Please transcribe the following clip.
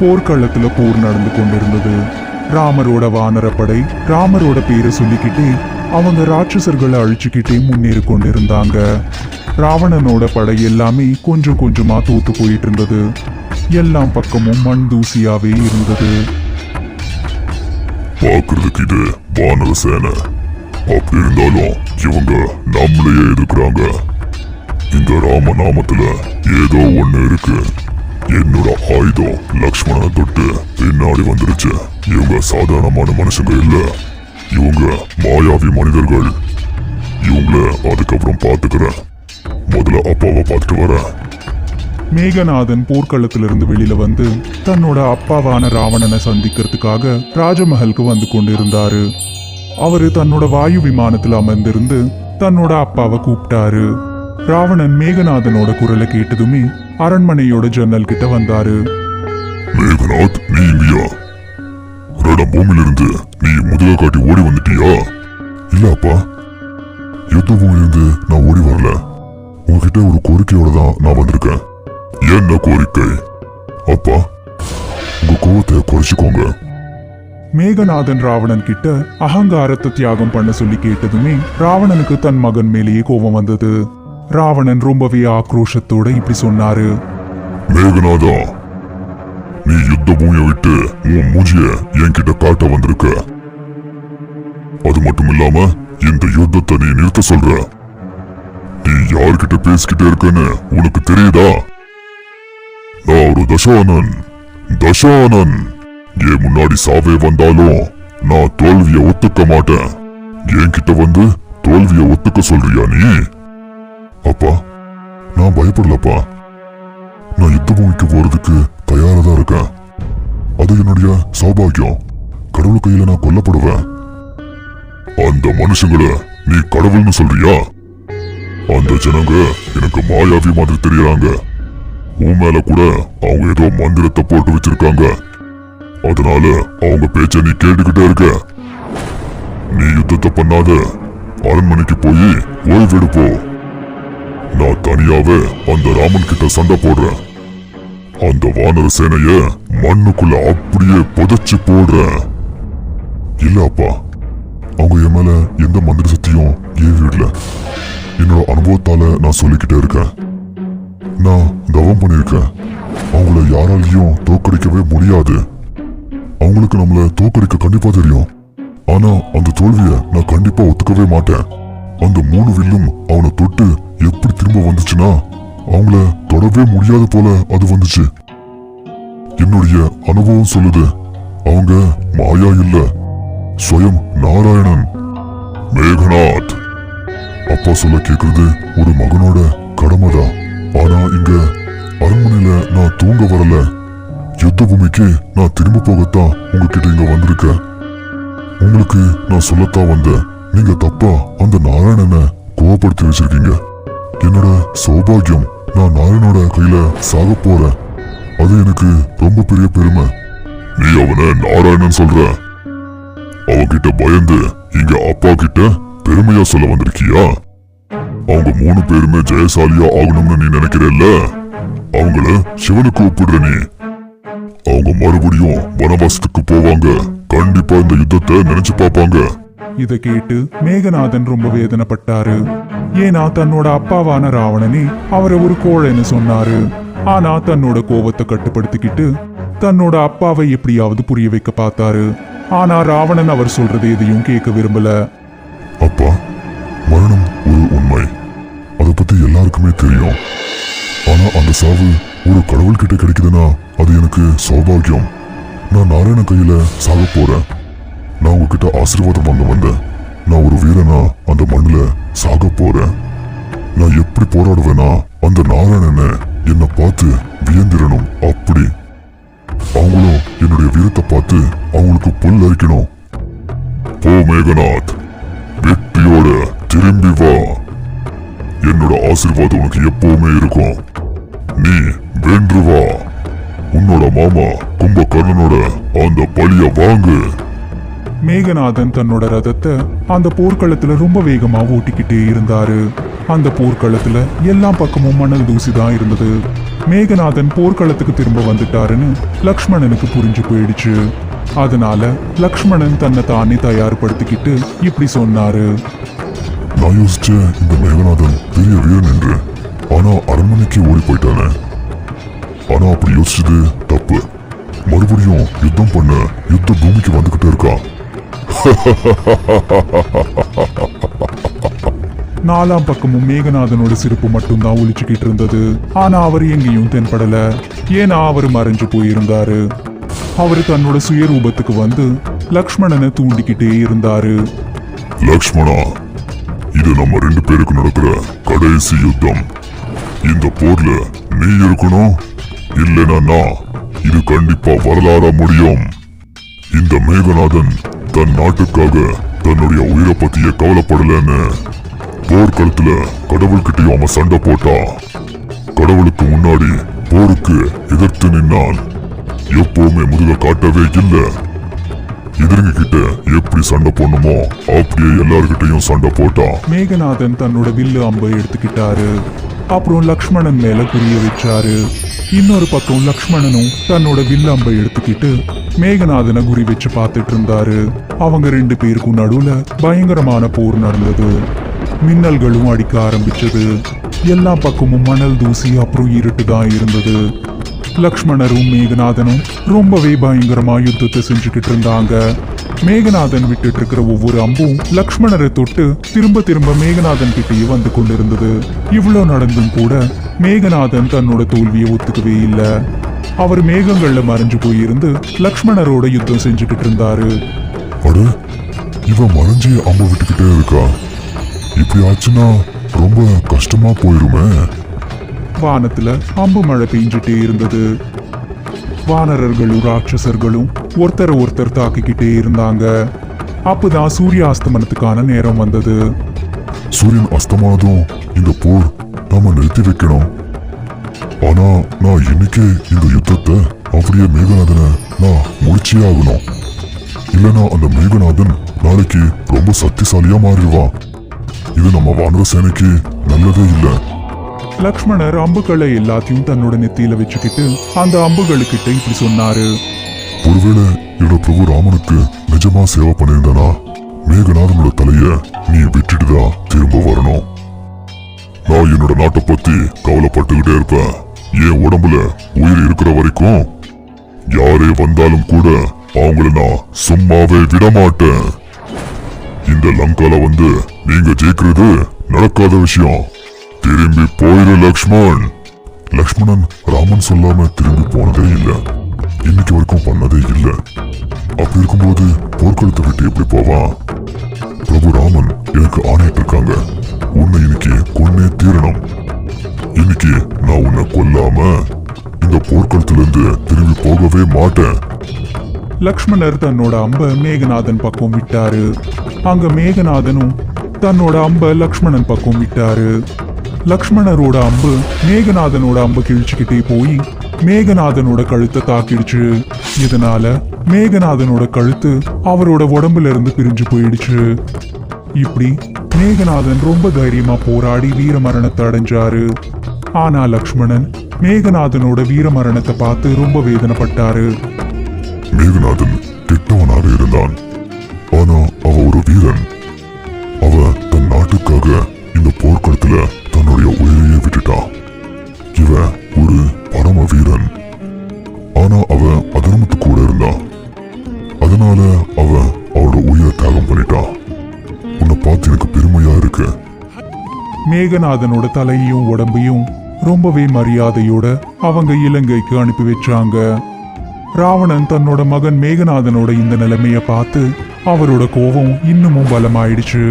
போர்க்களத்துல போர் நடந்து கொண்டிருந்தது. ராமரோட வானரப்படை ராமரோட பேரை சொல்லிக்கிட்டே அவங்க ராட்சசர்களை அழிச்சுக்கிட்டே முன்னேறி கொண்டிருந்தாங்க. ராவணனோட படை எல்லாமே கொஞ்சம் கொஞ்சமா தோத்து போயிட்டு இருந்தது. எல்லாம் பக்கமும் மண் தூசியாவே இருந்தது. பாக்குறதுக்கு இது வானர சேனை. அப்படி இருந்தாலும் இவங்க நம்மளையே எதிர்க்கிறாங்க. இந்த ராம நாமத்துல ஏதோ ஒண்ணு இருக்கு. என்னோட ஆயுதம் லக்ஷ்மணனை தொட்டு பின்னாடி வந்துருச்சு. இவங்க சாதாரணமான மனுஷங்க இல்ல. இவங்க மாயாவி மனிதர்கள். இவங்கள அதுக்கப்புறம் பார்த்துக்கிறேன் முதல்ல அப்பாவை பார்த்துட்டு வரேன். மேகநாதன் போர்க்களத்திலிருந்து வெளியில வந்து தன்னோட அப்பாவான ராவணனை சந்திக்கிறதுக்காக ராஜமஹலுக்கு வந்து கொண்டிருந்தாரு. அவரு தன்னோட வாயு விமானத்துல அமர்ந்திருந்து தன்னோட அப்பாவை கூப்பிட்டாரு. ராவணன் மேகநாதனோட குரலை கேட்டதுமே அரண்மனையோட ஜன்னல் கிட்ட வந்தாரு. மேகநாத் நீ இங்கயா? ரண பூமியிலிருந்து நீ முதல காட்டி ஓடி வந்துட்டியா? இல்ல அப்பா யுத்த பூமியிலிருந்து நான் ஓடி வரல. உங்ககிட்ட ஒரு கோரிக்கையோட தான் நான் வந்திருக்கேன். என்ன கோரிக்கை? அப்பா உங்க கோவத்தை குறைச்சிக்கோங்க. மேகநாதன் ராவணன் கிட்ட அகங்காரத்தை தியாகம் பண்ண சொல்லி கேட்டதுமே ராவணனுக்கு தன் மகன் மேலேயே கோபம் வந்தது. ராவணன் ரொம்பவே ஆக்ரோஷத்தோட இப்படி சொன்னாரு. மேகநாதா நீ யுத்த பூமியை விட்டு உன் மூஞ்சிய என்கிட்ட காட்ட வந்திருக்க. அது மட்டும் இல்லாம இந்த யுத்தத்தை நீ நிறுத்த சொல்ற. நீ யார்கிட்ட பேசிக்கிட்டே இருக்கன்னு உனக்கு தெரியுதா? நான் ஒரு தசானன் தசானன். என் முன்னாடி சாவே வந்தாலும் நான் தோல்விய ஒத்துக்க மாட்டேன். என்கிட்ட வந்து தோல்விய ஒத்துக்க சொல்றியா நீ? அப்பா நான் பயப்படலப்பா. நான் யுத்த பூமிக்கு போறதுக்கு தயாரா தான் இருக்கேன். அது என்னுடைய சௌபாகியம். கடவுள் கையில நான் கொல்லப்படுவேன். அந்த மனுஷங்களை நீ கடவுள்னு சொல்றியா? அந்த ஜனங்க எனக்கு மாயாவி மாதிரி தெரியறாங்க. உன் மேல கூட அவங்க ஏதோ மந்திரத்தை போட்டு வச்சிருக்காங்க. அதனால அவங்க பேச்ச நீ கேட்டுக்கிட்டே இருக்க. நீ யுத்தத்தை பண்ணாத. அரண்மனைக்கு போய் ஓய்வெடுப்போ நான் தனியாவே அந்த ராமன் கிட்ட சண்டை போடுறேன். அந்த வானர சேனைய மண்ணுக்குள்ள அப்படியே புதைச்சு போடுறேன். இல்ல அப்பா அவங்க என் மேல எந்த மந்திர சக்தியும் ஏவி விடல. என்னோட அனுபவத்தால நான் சொல்லிக்கிட்டே இருக்கேன். நான் தவம் பண்ணியிருக்கேன். அவங்கள யாராலையும் தோக்கடிக்கவே முடியாது. அவங்களுக்கு நம்மள தோக்கடிக்க கண்டிப்பா தெரியும். ஆனா அந்த தோல்விய நான் கண்டிப்பா ஒத்துக்கவே மாட்டேன். அந்த மூணு வில்லும் அவனை தொட்டு எப்படி திரும்ப வந்துச்சுன்னா அவங்கள தொடவே முடியாது போல அது வந்துச்சு. என்னுடைய அனுபவம் சொல்லுது அவங்க மாயா இல்ல சுயம் நாராயணன். மேகநாத். அப்பா சொல்ல கேக்குறது ஒரு மகனோட கடமைதான். ஆனா இங்க அரண்மனையில நான் தூங்க வரல. யுத்த பூமிக்கு நான் திரும்ப போகத்தான் உங்ககிட்ட இங்க வந்திருக்கேன். உங்களுக்கு நான் சொல்லத்தான் வந்தேன். நீங்க தப்பா அந்த நாராயணனை கோவப்படுத்தி வச்சிருக்கீங்க. என்னோட சௌபாகியம் நான் நாராயணோட கையில சாக போறேன். அது எனக்கு ரொம்ப பெரிய பெருமை. நீ அவனை நாராயணன் சொல்ற. அவன்கிட்ட பயந்து இங்க அப்பா கிட்ட பெருமையா சொல்ல வந்திருக்கியா? அவங்க மூணு பேருமே ஜெயசாலியா ஆகணும்னு நீ நினைக்கிறல்ல? அவங்கள சிவனுக்கு ஒப்பிடுற நீ. அவங்க மறுபடியும் வனவாசத்துக்கு போவாங்க. கண்டிப்பா இந்த யுத்தத்தை நினைச்சு பார்ப்பாங்க. இதை கேட்டு மேகநாதன் ரொம்ப வேதனைப்பட்டாரு. ஏன்னா தன்னோட அப்பாவான ராவணனே அவரை ஒரு கோழைன்னு சொன்னாரு. ஆனா தன்னோட கோவத்தை கட்டுப்படுத்திக்கிட்டு தன்னோட அப்பாவை எப்படியாவது புரிய வைக்க பார்த்தாரு. ஆனா ராவணன் அவர் சொல்றது எதையும் கேட்க விரும்பல. அப்பா மரணம் ஒரு உண்மை. அதை பத்தி எல்லாருக்குமே தெரியும். ஆனா அந்த சாவு ஒரு கடவுள் கிட்ட கிடைக்குதுன்னா அது எனக்கு சௌபாகியம். நான் நாராயண கையில சாக போறேன். நான் உங்ககிட்ட ஆசீர்வாதம் வாங்க வந்தேன். நான் ஒரு வீரனா அந்த மண்ணில் சாக போறேன். நான் எப்படி போராடுவேனா அந்த நாராயணனை என்னை பார்த்து வியந்திரணும் அப்படி. அவங்களும் என்னுடைய வீரத்தை பார்த்து அவங்களுக்கு புல் அரிக்கணும். போ மேகநாத் வெற்றியோட திரும்பி வா. என்னோட ஆசீர்வாதம் உனக்கு எப்பவுமே இருக்கும். நீ வென்று வா. உன்னோட மாமா கும்பகர்ணனோட அந்த பழிய வாங்கு. மேகநாதன் தன்னோட ரதத்தை அந்த போர்க்களத்துல ரொம்ப வேகமா ஓட்டிக்கிட்டே இருந்தாரு. அந்த போர்க்களத்துல எல்லா பக்கமும் மணல் தூசி தான் இருந்தது. மேகநாதன் போர்க்களத்துக்கு திரும்ப வந்துட்டாருன்னு லக்ஷ்மணனுக்கு புரிஞ்சு போயிடுச்சு. அதனால லக்ஷ்மணன் தன்னை தானே தயார்படுத்திக்கிட்டு இப்படி சொன்னாரு. நான் யோசிச்சேன் இந்த மேகநாதன் பெரிய வீரன் என்று ஆனா அரண்மனைக்கு ஓடி போயிட்டானே. ஆனா அப்படி யோசிச்சது தப்பு. மறுபடியும் யுத்தம் பண்ண யுத்த பூமிக்கு வந்துகிட்டு இருக்கான் நாலாம் பக்கமும் மேகநாதனோட சிரிப்பு மட்டும்தான் ஒழிச்சுக்கிட்டு இருந்தது. ஆனா அவர் எங்கேயும் தென்படல. ஏன்னா அவர் மறைஞ்சு போயிருந்தாரு. அவர் தன்னோட சுயரூபத்துக்கு வந்து லக்ஷ்மணனை தூண்டிக்கிட்டே இருந்தாரு. லக்ஷ்மணா இது நம்ம ரெண்டு பேருக்கு நடக்கிற கடைசி யுத்தம். இந்த போர்ல நீ இருக்கணும் இல்லைன்னா நான். இது கண்டிப்பா வரலாற முடியும். இந்த மேகநாதன் தன் நாட்டுக்காக தன்னுடைய உயிரை பத்திய கவலைப்படலன்னு போர்க்களத்துல கடவுள்கிட்டயும் அவன் சண்டை போட்டான் கடவுளுக்கு முன்னாடி போருக்கு எதிர்த்து நின்னான். எப்பவுமே முதுக காட்டவே இல்லை. எதிரிங்க கிட்ட எப்படி சண்டை போடணுமோ அப்படியே எல்லார்கிட்டையும் சண்டை போட்டான். மேகநாதன் தன்னோட வில்லு அம்பை எடுத்துக்கிட்டாரு. அப்புறம் லக்ஷ்மணன் மேல புரிய வச்சாரு. இன்னொரு பக்கம் லக்ஷ்மணனும் தன்னோட வில்லம்பை எடுத்துக்கிட்டு மேகநாதனை குறி வச்சு பார்த்துட்டு இருந்தாரு. அவங்க ரெண்டு பேருக்கும் நடுவுல பயங்கரமான போர் நடந்தது. மின்னல்களும் அடிக்க ஆரம்பிச்சது. எல்லா பக்கமும் மணல் தூசி அப்புறம் இருட்டு தான் இருந்தது. லக்ஷ்மணரும் மேகநாதனும் ரொம்பவே பயங்கரமா யுத்தத்தை செஞ்சுக்கிட்டு இருந்தாங்க. மேகநாதன் விட்டுட்டு இருக்கிற ஒவ்வொரு அம்பும் லக்ஷ்மணரை தொட்டு திரும்ப திரும்ப மேகநாதன் கிட்டேயே வந்து கொண்டிருந்தது. இவ்வளோ நடந்தும் கூட மேகநாதன் தன்னோட தோல்வியை ஒத்துக்கவே இல்லை. அவர் மேகங்கள்ல மறைஞ்சு போயிருந்து லக்ஷ்மணரோட யுத்தம் செஞ்சுக்கிட்டு இருந்தாரு. அட இவன் மறைஞ்சு அம்ப விட்டுக்கிட்டே இருக்கா? இப்படி ஆச்சுன்னா ரொம்ப கஷ்டமா போயிருமே. வானத்துல அம்பு மழை பெஞ்சிட்டே இருந்தது. வானரர்களும் ராட்சசர்களும் ஒருத்தரை ஒருத்தர் தாக்கிக்கிட்டே இருந்தாங்க. அப்பதான் சூரிய அஸ்தமனத்துக்கான நேரம் வந்தது. சூரியன் அஸ்தமானதும் இந்த போர் நாம நிறுத்தி வைக்கணும். ஆனா நான் இன்னைக்கே இந்த யுத்தத்தை அப்படியே மேகநாதனை நான் முடிச்சே ஆகணும். இல்லனா அந்த மேகநாதன் நாளைக்கு ரொம்ப சக்திசாலியா மாறிடுவான். இது நம்ம வானர சேனைக்கு நல்லதே இல்லை. லக்ஷ்மணர் அம்புகளை எல்லாத்தையும் தன்னோட நெத்தியில வச்சுக்கிட்டு அந்த அம்புகளுக்கிட்ட இப்படி சொன்னாரு. ஒருவேளை என்னோட பிரபு ராமனுக்கு நிஜமா சேவை பண்ணியிருந்தனா? மேகநாதனோட தலைய நீ விட்டுட்டுதான் திரும்ப வரணும். நான் என்னோட நாட்டை பத்தி கவலைப்பட்டுக்கிட்டே இருப்பேன். என் உடம்புல உயிர் இருக்கிற வரைக்கும் யாரே வந்தாலும் கூட அவங்கள நான் சும்மாவே விட மாட்டேன் இந்த லங்கால வந்து நீங்க ஜெயிக்கிறது நடக்காத விஷயம். திரும்பி போயிரு லக்ஷ்மண். லக்ஷ்மணன் ராமன் சொல்லாம திரும்பி போனதே இல்ல. இன்னைக்கு வரைக்கும் பண்ணதே இல்ல. அப்படி இருக்கும்போது போர்க்களத்தை விட்டு எப்படி போவான் பிரபு ராமன் எனக்கு ஆணையிட்டு இருக்காங்க. உன்னை இன்னைக்கு கொன்னே தீரணும். இன்னைக்கு நான் உன்னை கொல்லாம இந்த போர்க்களத்துல இருந்து திரும்பி போகவே மாட்டேன். லக்ஷ்மணர் தன்னோட அம்ப மேகநாதன் பக்கம் விட்டாரு. அங்க மேகநாதனும் தன்னோட அம்ப லக்ஷ்மணன் பக்கம் விட்டாரு. லக்ஷ்மணரோட அம்பு மேகநாதனோட அம்பு கிழிச்சுக்கிட்டே போய் மேகநாதனோட கழுத்தை தாக்கிடுச்சு. இதனால மேகநாதனோட கழுத்து அவரோட உடம்புல இருந்து பிரிஞ்சு போயிடுச்சு. இப்படி மேகநாதன் ரொம்ப தைரியமா போராடி வீர மரணத்தை அடைஞ்சாரு. ஆனா லக்ஷ்மணன் மேகநாதனோட வீர மரணத்தை பார்த்து ரொம்ப வேதனைப்பட்டாரு. மேகநாதன் கெட்டவனாக இருந்தான். ஆனா அவ ஒரு வீரன். அவ தன் நாட்டுக்காக இந்த போர்க்களத்துல தன்னுடைய உயிரையே விட்டுட்டான் இவன் ஒரு பரம வீரன் ஆனா அவ அதர்மத்து கூட இருந்தா. அதனால அவ அவளோட உயிரை தியாகம் பண்ணிட்டான் உன்னை பார்த்து எனக்கு பெருமையா இருக்கு. மேகநாதனோட தலையையும் உடம்பையும் ரொம்பவே மரியாதையோட அவங்க இலங்கைக்கு அனுப்பி வச்சாங்க. ராவணன் தன்னோட மகன் மேகநாதனோட இந்த நிலைமையை பார்த்து அவரோட கோபம் இன்னமும் பலமாயிடுச்சு.